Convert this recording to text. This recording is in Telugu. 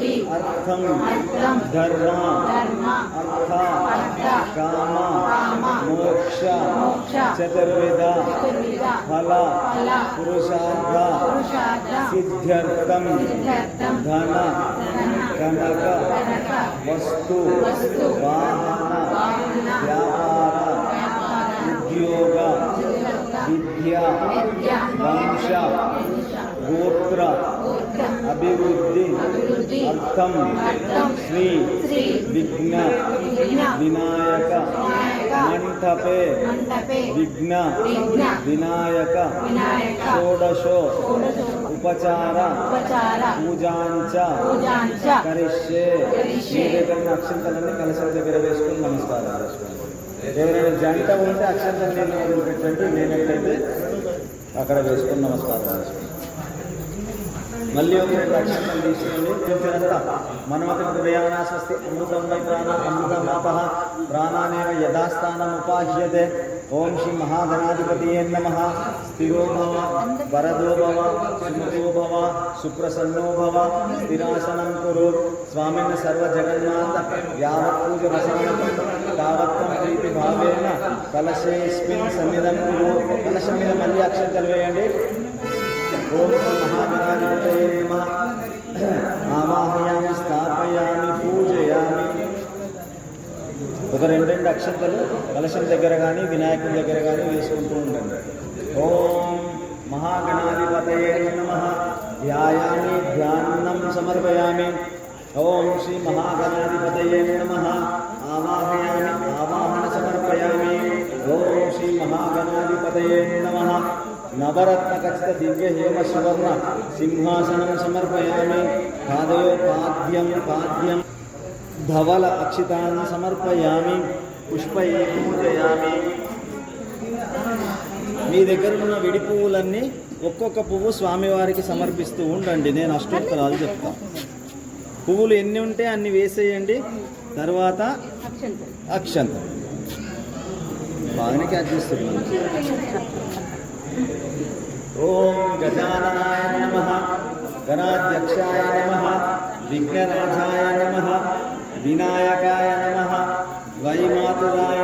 अर्थम धर्म अर्थ काम, मोक्ष, चतुर्विध, फल, पुरुषार्थ सिद्ध्यर्थम धन, कनक, वस्तु, वाहन, व्यापार, उद्योग, विद्या, वंश, गोत्र, अभिवृद्धि అర్థం అర్థం శ్రీ శ్రీ విఘ్న విఘ్న వినాయక వినాయక మంటపే మంటపే విఘ్న విఘ్న వినాయక వినాయక షోడశో షోడశో ఉపచార ఉపచార పూజాంచ పూజాంచ కరిష్యే కరిష్యే. మీ దగ్గర ఉన్న అక్షంతలన్నీ కలశం దగ్గర వేసుకుని నమస్కారం చేసుకోండి ఎవరైనా జంట ఉంటే అక్షంతలు నేను వదిలిపెట్టండి నేనైతే అక్కడ వేసుకుని నమస్కారం చేసుకోండి మళ్ళీ ఒక రెండు అక్షంతలు తీసుకోండి చూసినంత మనమతి స్వస్తి అమృతం వై ప్రాణ అమృత మాత ప్రాణానేవ యథాస్థానం ఉపాహ్యతే ఓం శ్రీ మహాగణాధిపతి నమ. స్థిరో భవ వరదో భవ సుమతో భవ సుప్రసన్నో భవ స్థిరాసనం కురు. స్వామిని సర్వజగన్నాథ యావత్ పూజ వసానకం ప్రీతి భావేన కలశేస్మిన్ సన్నిధం కురు. కలశం మీద మళ్ళీ అక్షరం వేయండి. ఓం మహా మహాగణాధిపతయే నమః ఆవాహయామి స్థాపయామి పూజయామి ఒక రెండు రెండు అక్షంతలు కలశం దగ్గర కానీ వినాయకుడి దగ్గర కానీ వేసుకుంటూ ఉండండి. ఓం మహాగణాధిపతయే నమ. ధ్యాయామి ధ్యానం సమర్పయామి. ఓం శ్రీ మహాగణాధిపతయే నమ. ఆవాహయామి ఆవాహన సమర్పయామి. ఓం శ్రీ మహాగణాధిపతయే నమ. నవరత్న ఖచ్చిత దివ్య హేమ సువర్ణ సింహాసనం సమర్పయామి. పాదయో పాద్యం. ధవల అక్షితాన్ని సమర్పయామి పుష్పై పూజయామి. మీ దగ్గర ఉన్న విడి పువ్వులన్నీ ఒక్కొక్క పువ్వు స్వామివారికి సమర్పిస్తూ ఉండండి. నేను అష్టోత్తరాలు చెప్తాను పువ్వులు ఎన్ని ఉంటే అన్ని వేసేయండి. తర్వాత అక్షంతలు. అక్షంతం బాగానే క్యాచ్ చేస్తున్నాను ఓం గజాననాయ నమ గణాధ్యక్షాయ నమ విఘ్నరాజాయ నమ. विनायकाय नमः। द्वैमातुराय